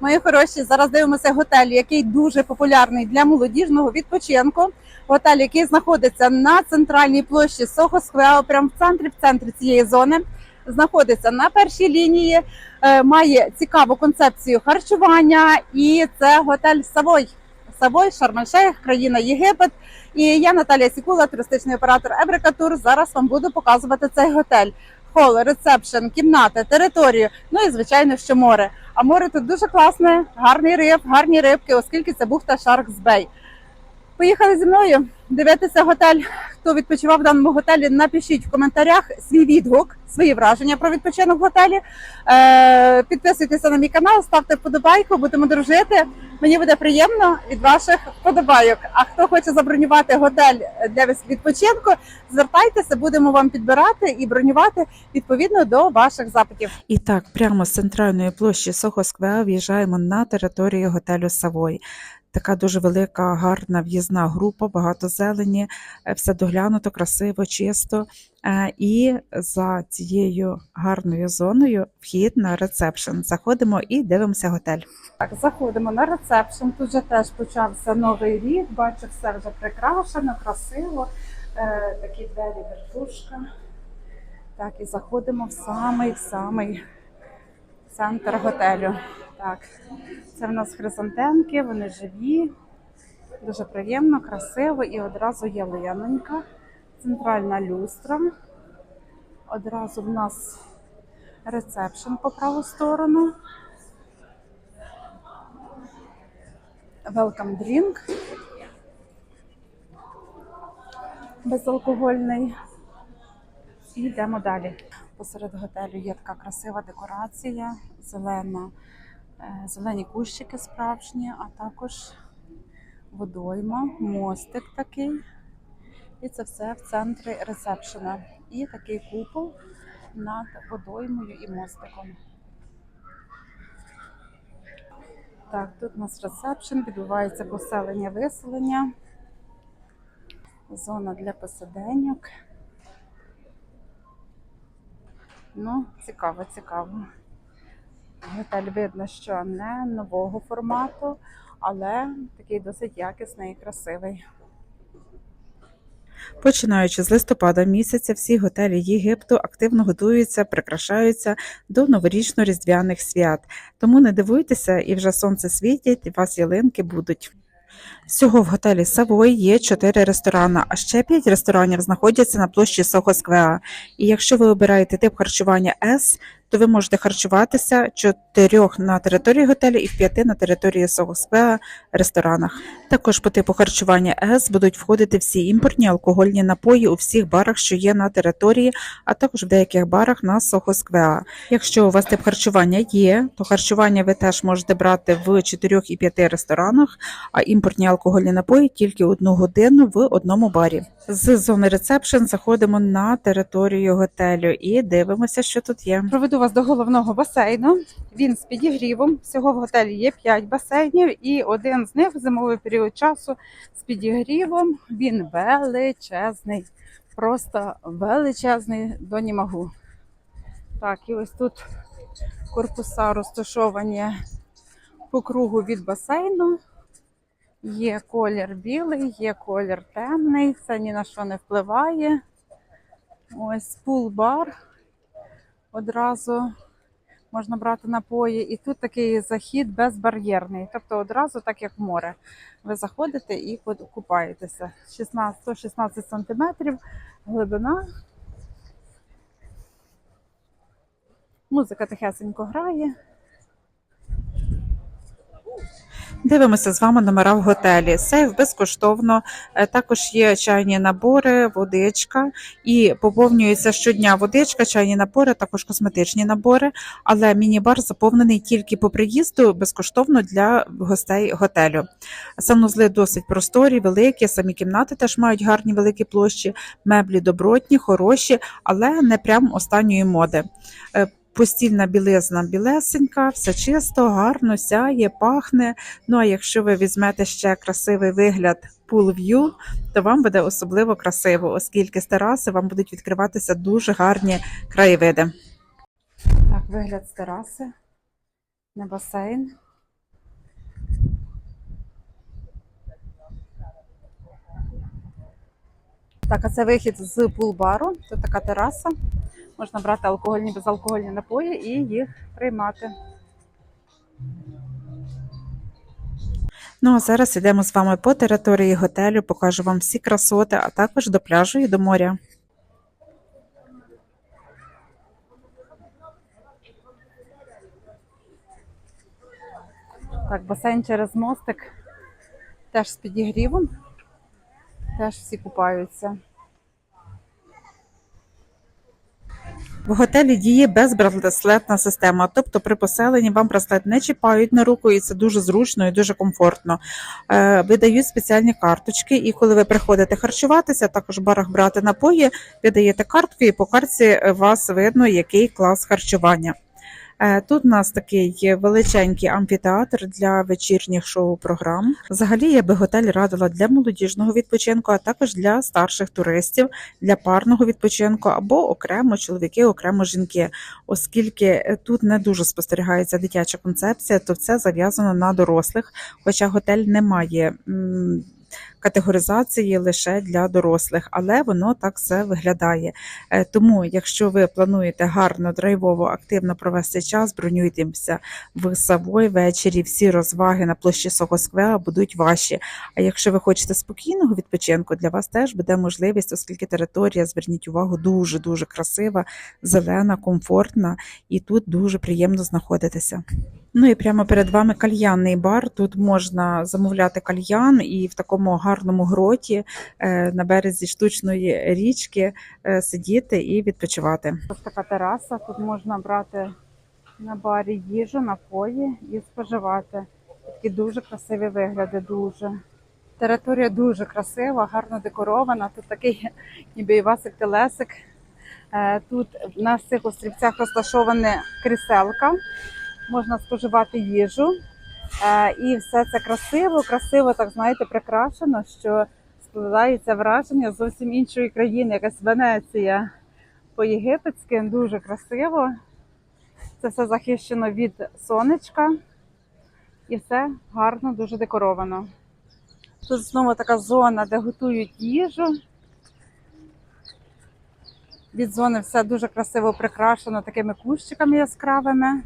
Мої хороші, зараз дивимося готель, який дуже популярний для молодіжного відпочинку. Готель, який знаходиться на центральній площі Сохо Сквео, прямо в центрі, в центрі цієї зони. Знаходиться на першій лінії, е, має цікаву концепцію харчування, і це готель Савой. Савой, Шарм-Ель-Шейх, країна Єгипет. І я Наталія Сікула, туристичний оператор Ебрика Тур. Зараз вам буду показувати цей готель. Хол, ресепшн, кімнати, територію. Ну і звичайно, що море. А море тут дуже класне, гарний риб, гарні рибки, оскільки це бухта Шаркс Бей. Поїхали зі мною дивитися готель. Хто відпочивав в даному готелі, напишіть в коментарях свій відгук, свої враження про відпочинок в готелі. Е, підписуйтеся на мій канал, ставте вподобайку, будемо дружити. Мені буде приємно від ваших вподобайок. А хто хоче забронювати готель для відпочинку, звертайтеся, будемо вам підбирати і бронювати відповідно до ваших запитів. І так, прямо з центральної площі Сохо Сквеа в'їжджаємо на територію готелю Савой. Така дуже велика, гарна в'їзна група, багато зелені, е, все доглянуто, красиво, чисто. Е, І за цією гарною зоною вхід на ресепшн. Заходимо і дивимося готель. Так, заходимо на ресепшн. Тут вже теж почався новий рік. Бачу, все вже прикрашено, красиво. Е, такі двері вертушка. Так, і заходимо в самий самий центр готелю. Так, це в нас хризантемки, вони живі, дуже приємно, красиво і одразу є центральна люстра. Одразу в нас ресепшн по праву сторону. Welcome drink. Безалкогольний. І йдемо далі. Посеред готелю є така красива декорація, зелена, е, зелені кущики справжні, а також водойма, мостик такий. І це все в центрі ресепшена. І такий купол над водоймою і мостиком. Так, тут у нас ресепшн, відбувається поселення виселення, зона для посиденьок. Ну, цікаво, цікаво. Готель видно, що не нового формату, але такий досить якісний і красивий. Починаючи з листопада місяця, всі готелі Єгипту активно готуються, прикрашаються до новорічно-різдвяних свят. Тому не дивуйтеся, і вже сонце світять, і вас ялинки будуть. Всього в готелі Савой є 4 ресторани, а ще 5 ресторанів знаходяться на площі Сохо Сквеа. І якщо ви обираєте тип харчування С, то ви можете харчуватися 4 на території готелю і в 5 на території Сохо Сквеа ресторанах. Також по типу харчування С будуть входити всі імпортні алкогольні напої у всіх барах, що є на території, а також в деяких барах на Сохо Сквеа. Якщо у вас тип харчування є, то харчування ви теж можете брати в 4 і 5 ресторанах, а імпортні алкогольні напої тільки одну годину в одному барі. З зони ресепшн заходимо на територію готелю і дивимося, що тут є. Проведу вас до головного басейну. Він з підігрівом. Всього в готелі є 5 басейнів, і один з них в зимовий період часу з підігрівом. Він величезний, просто величезний до німагу. Так, і ось тут корпуса розташовані по кругу від басейну. Є колір білий, є колір темний, це ні на що не впливає. Ось пул-бар одразу можна брати напої. І тут такий захід безбар'єрний, тобто одразу так як море. Ви заходите і купаєтеся. 16, 116 сантиметрів глибина. Музика тихесенько грає. Дивимося з вами номера в готелі. Сейф безкоштовно. Е, Також є чайні набори, водичка і поповнюється щодня водичка, чайні набори, також косметичні набори. Але міні-бар заповнений тільки по приїзду безкоштовно для гостей готелю. Санузли досить просторі, великі, самі кімнати теж мають гарні великі площі, меблі добротні, хороші, але не прям останньої моди. Постільна білизна білесенька, все чисто, гарно сяє, пахне. Ну а якщо ви візьмете ще красивий вигляд пул-в'ю, то вам буде особливо красиво, оскільки з тераси вам будуть відкриватися дуже гарні краєвиди. Так, вигляд з тераси на басейн. Так, а це вихід з пул-бару, тут така тераса. Можна брати алкогольні безалкогольні напої і їх приймати. Ну а зараз йдемо з вами по території готелю, покажу вам всі красоти, а також до пляжу і до моря. Так, басейн через мостик. Теж з підігрівом. Теж всі купаються. В готелі діє безбраслетна система, тобто при поселенні вам браслет не чіпають на руку, і це дуже зручно і дуже комфортно. Е, Видають спеціальні карточки, і коли ви приходите харчуватися, також в барах брати напої, ви даєте картку, і по картці вас видно, який клас харчування. Е, Тут у нас такий величенький амфітеатр для вечірніх шоу-програм. Взагалі я би готель радила для молодіжного відпочинку, а також для старших туристів, для парного відпочинку або окремо чоловіки, окремо жінки. Оскільки е, тут не дуже спостерігається дитяча концепція, то це зав'язано на дорослих. Хоча готель не має категоризації лише для дорослих, але воно так все виглядає. Е, Тому, якщо ви плануєте гарно, драйвово, активно провести час, бронюйтеся в Савой ввечері. Всі розваги на площі Сохосквеа будуть ваші. А якщо ви хочете спокійного відпочинку, для вас теж буде можливість, оскільки територія, зверніть увагу, дуже дуже красива, зелена, комфортна, і тут дуже приємно знаходитися. Ну і прямо перед вами кальянний бар. Тут можна замовляти кальян і в такому гарному гроті е, на березі штучної річки е, сидіти і відпочивати. Ось така тераса. Тут можна брати на барі їжу, напої і споживати. Такі дуже красиві вигляди, дуже. Територія дуже красива, гарно декорована. Тут такий ніби Івасик Телесик. Е, Тут на цих острівцях розташоване кріселка, можна споживати їжу. Е, І все це красиво, красиво, так знаєте, прикрашено, що складається враження зовсім іншої країни, якась Венеція по-єгипетськи, дуже красиво. Це все захищено від сонечка і все гарно, дуже декоровано. Тут знову така зона, де готують їжу. Від зони все дуже красиво прикрашено такими кущиками яскравими.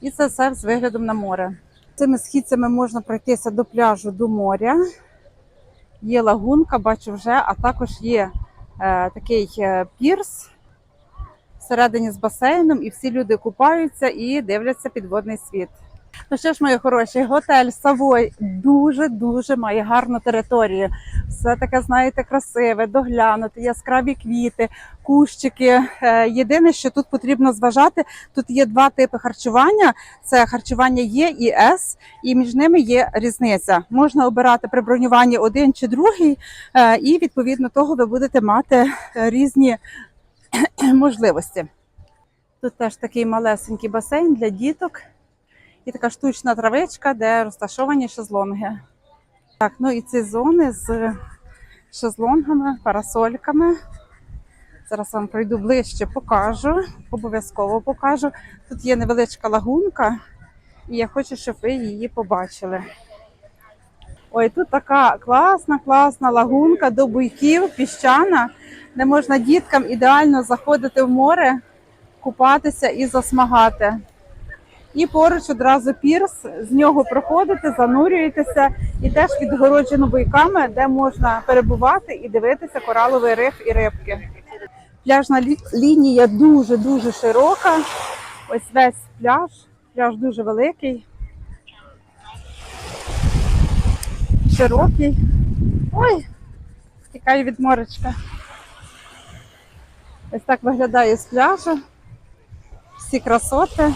І це все з виглядом на море. Цими східцями можна пройтися до пляжу, до моря. Є лагунка, бачу вже, а також є е, такий е, пірс всередині з басейном, і всі люди купаються і дивляться підводний світ. Ну що ж, мої хороші, готель Савой дуже дуже має гарну територію. Все таке, знаєте, красиве, доглянуте, яскраві квіти, кущики. Е, Єдине, що тут потрібно зважати, тут є два типи харчування: це харчування Є і С, і між ними є різниця. Можна обирати при бронюванні один чи другий, е, і відповідно того ви будете мати е, різні можливості. Тут теж такий малесенький басейн для діток і така штучна травичка, де розташовані шезлонги. Так, ну і ці зони з шезлонгами, парасольками. Зараз вам пройду ближче, покажу, обов'язково покажу. Тут є невеличка лагунка, і я хочу, щоб ви її побачили. Ой, тут така класна, класна лагунка до буйків, піщана, де можна діткам ідеально заходити в море, купатися і засмагати. І поруч одразу пірс, з нього проходите, занурюєтеся і теж відгороджено буйками, де можна перебувати і дивитися кораловий риф і рибки. Пляжна лі- лінія дуже-дуже широка. Ось весь пляж. Пляж дуже великий. Широкий. Ой, втікаю від моречка. Ось так виглядає з пляжу. Всі красоти.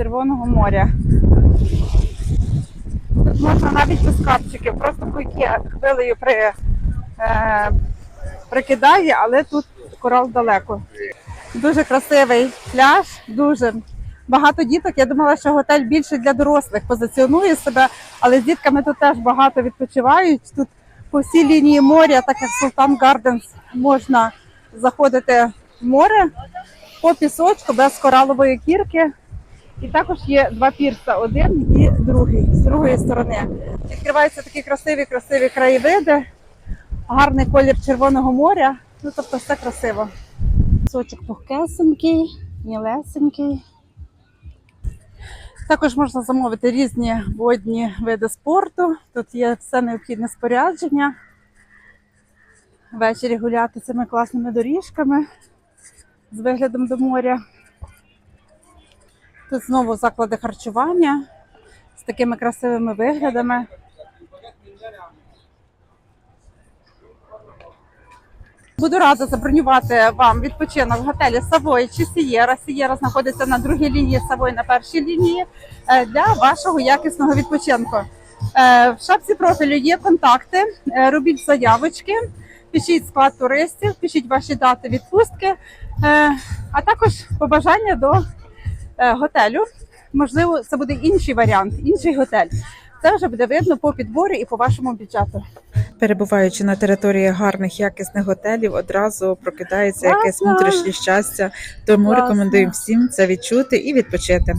Червоного моря. Тут можна навіть без капчиків, просто буйки хвилею при, е, прикидає, але тут корал далеко. Дуже красивий пляж, дуже багато діток. Я думала, що готель більше для дорослих позиціонує себе, але з дітками тут теж багато відпочивають. Тут по всій лінії моря, так як Султан Гарденс, можна заходити в море по пісочку без коралової кірки І також є два пірса, один і другий з другої сторони. Відкриваються такі красиві, красиві краєвиди, гарний колір Червоного моря. Ну тобто все красиво. Сочок пухкесенький, мілесенький. Також можна замовити різні водні види спорту. Тут є все необхідне спорядження. Ввечері гуляти цими класними доріжками з виглядом до моря. Тут знову заклади харчування з такими красивими виглядами. Буду рада забронювати вам відпочинок в готелі Савой чи Сієра. Сієра знаходиться на другій лінії, Савой на першій лінії е, для вашого якісного відпочинку. Е, В шапці профілю є контакти. Е, Робіть заявочки, пишіть склад туристів, пишіть ваші дати відпустки, а також побажання до готелю. Можливо, це буде інший варіант, інший готель. Це вже буде видно по підборі і по вашому бюджету. Перебуваючи на території гарних якісних готелів, одразу прокидається якесь внутрішнє щастя. Тому Класно! рекомендуємо всім це відчути і відпочити.